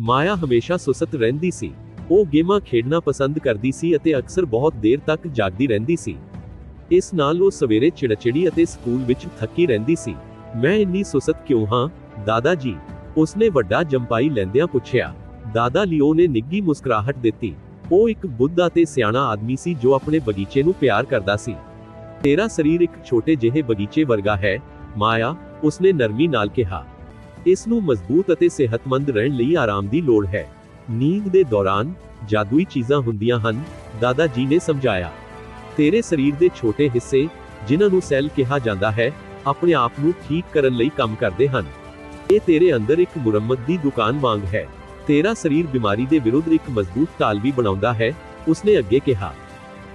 ਮਾਇਆ ਹਮੇਸ਼ਾ ਸੁਸਤ ਰਹਿੰਦੀ ਸੀ। ਉਹ ਗੇਮਾਂ ਖੇਡਣਾ ਪਸੰਦ ਕਰਦੀ ਸੀ ਅਤੇ ਅਕਸਰ ਬਹੁਤ ਦੇਰ ਤੱਕ ਜਾਗਦੀ ਰਹਿੰਦੀ ਸੀ। ਇਸ ਨਾਲ ਉਹ ਸਵੇਰੇ ਚਿੜਚਿੜੀ ਅਤੇ ਸਕੂਲ ਵਿੱਚ ਥੱਕੀ ਰਹਿੰਦੀ ਸੀ। ਮੈਂ ਇੰਨੀ ਸੁਸਤ ਕਿਉਂ ਹਾਂ? ਦਾਦਾ ਜੀ, ਉਸਨੇ ਵੱਡਾ ਜੰਪਾਈ ਲੈਂਦਿਆਂ ਪੁੱਛਿਆ। ਦਾਦਾ ਲਿਓ ਨੇ ਨਿੱਗੀ ਮੁਸਕਰਾਹਟ ਦਿੱਤੀ। ਉਹ ਇੱਕ ਬੁੱਧ ਅਤੇ ਸਿਆਣਾ ਆਦਮੀ ਸੀ ਜੋ ਆਪਣੇ ਬਗੀਚੇ ਨੂੰ ਪਿਆਰ ਕਰਦਾ ਸੀ। ਤੇਰਾ ਸਰੀਰ ਇੱਕ ਛੋਟੇ ਜਿਹੇ ਬਗੀਚੇ ਵਰਗਾ ਹੈ। ਮਾਇਆ, ਉਸਨੇ ਨਰਮੀ ਨਾਲ ਕਿਹਾ। ਇਸ ਨੂੰ ਮਜ਼ਬੂਤ ਅਤੇ ਸਿਹਤਮੰਦ ਰਹਿਣ ਲਈ ਆਰਾਮ ਦੀ ਲੋੜ ਹੈ। ਨੀਂਦ ਦੇ ਦੌਰਾਨ ਜਾਦੂਈ ਚੀਜ਼ਾਂ ਹੁੰਦੀਆਂ ਹਨ, ਦਾਦਾ ਜੀ ਨੇ ਸਮਝਾਇਆ। ਤੇਰੇ ਸਰੀਰ ਦੇ ਛੋਟੇ ਹਿੱਸੇ, ਜਿਨ੍ਹਾਂ ਨੂੰ ਸੈੱਲ ਕਿਹਾ ਜਾਂਦਾ ਹੈ, ਆਪਣੇ ਆਪ ਨੂੰ ਠੀਕ ਕਰਨ ਲਈ ਕੰਮ ਕਰਦੇ ਹਨ। ਇਹ ਤੇਰੇ ਅੰਦਰ ਇੱਕ ਮੁਰੰਮਤ ਦੀ ਦੁਕਾਨ ਵਾਂਗ ਹੈ। ਤੇਰਾ ਸਰੀਰ ਬਿਮਾਰੀ ਦੇ ਵਿਰੁੱਧ ਇੱਕ ਮਜ਼ਬੂਤ ਤਾਲ ਵੀ ਬਣਾਉਂਦਾ ਹੈ, ਉਸਨੇ ਅੱਗੇ ਕਿਹਾ।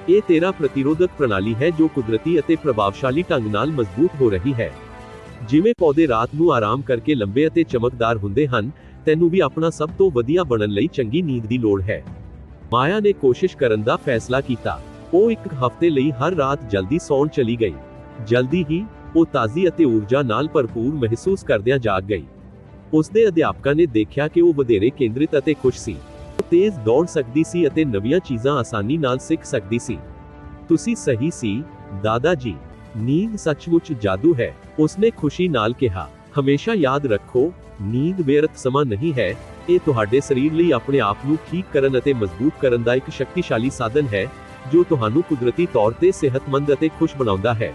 ਇਹ ਤੇਰਾ ਪ੍ਰਤੀਰੋਧਕ ਪ੍ਰਣਾਲੀ ਹੈ ਜੋ ਕੁਦਰਤੀ ਅਤੇ ਪ੍ਰਭਾਵਸ਼ਾਲੀ ਢੰਗ ਨਾਲ ਮਜ਼ਬੂਤ ਹੋ ਰਹੀ ਹੈ। ਜਿਵੇਂ ਪੌਦੇ ਰਾਤ ਨੂੰ ਆਰਾਮ ਕਰਕੇ ਲੰਬੇ ਅਤੇ ਚਮਕਦਾਰ ਹੁੰਦੇ ਹਨ, ਤੈਨੂੰ ਵੀ ਆਪਣਾ ਸਭ ਤੋਂ ਵਧੀਆ ਬਣਨ ਲਈ ਚੰਗੀ ਨੀਂਦ ਦੀ ਲੋੜ ਹੈ। ਮਾਇਆ ਨੇ ਕੋਸ਼ਿਸ਼ ਕਰਨ ਦਾ ਫੈਸਲਾ ਕੀਤਾ। ਉਹ ਇੱਕ ਹਫ਼ਤੇ ਲਈ ਹਰ ਰਾਤ ਜਲਦੀ ਸੌਣ ਚਲੀ ਗਈ। ਜਲਦੀ ਹੀ ਉਹ ਤਾਜ਼ੀ ਅਤੇ ਊਰਜਾ ਨਾਲ ਭਰਪੂਰ ਮਹਿਸੂਸ ਕਰਦਿਆਂ ਜਾਗ ਗਈ। ਉਸਦੇ ਅਧਿਆਪਕਾਂ ਨੇ ਦੇਖਿਆ ਕਿ ਉਹ ਵਧੇਰੇ ਕੇਂਦਰਿਤ ਅਤੇ ਖੁਸ਼ ਸੀ। ਉਹ ਤੇਜ਼ ਦੌੜ ਸਕਦੀ ਸੀ ਅਤੇ ਨਵੀਆਂ ਚੀਜ਼ਾਂ ਆਸਾਨੀ ਨਾਲ ਸਿੱਖ ਸਕਦੀ ਸੀ। ਤੁਸੀਂ ਸਹੀ ਸੀ, ਦਾਦਾ ਜੀ। ਨੀਂਦ ਸੱਚਮੁੱਚ ਜਾਦੂ ਹੈ, ਉਸਨੇ ਖੁਸ਼ੀ ਨਾਲ ਕਿਹਾ, ਹਮੇਸ਼ਾ ਯਾਦ ਰੱਖੋ, ਨੀਂਦ ਬੇਅਰਥ ਸਮਾਂ ਨਹੀਂ ਹੈ, ਇਹ ਤੁਹਾਡੇ ਸਰੀਰ ਲਈ ਆਪਣੇ ਆਪ ਨੂੰ ਠੀਕ ਕਰਨ ਅਤੇ ਮਜ਼ਬੂਤ ਕਰਨ ਦਾ ਇੱਕ ਸ਼ਕਤੀਸ਼ਾਲੀ ਸਾਧਨ ਹੈ, ਜੋ ਤੁਹਾਨੂੰ ਕੁਦਰਤੀ ਤੌਰ ਤੇ ਸਿਹਤਮੰਦ ਅਤੇ ਖੁਸ਼ ਬਣਾਉਂਦਾ ਹੈ।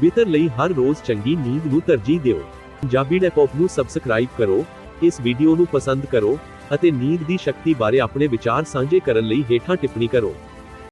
ਬਿਹਤਰ ਲਈ ਹਰ ਰੋਜ਼ ਚੰਗੀ ਨੀਂਦ ਨੂੰ ਤਰਜੀਹ ਦਿਓ। ਪੰਜਾਬੀ ਡੈਪੋਪ ਨੂੰ ਸਬਸਕ੍ਰਾਈਬ ਕਰੋ, ਇਸ ਵੀਡੀਓ ਨੂੰ ਪਸੰਦ ਕਰੋ ਅਤੇ ਨੀਂਦ ਦੀ ਸ਼ਕਤੀ ਬਾਰੇ ਆਪਣੇ ਵਿਚਾਰ ਸਾਂਝੇ ਕਰਨ ਲਈ ਹੇਠਾਂ ਟਿੱਪਣੀ ਕਰੋ।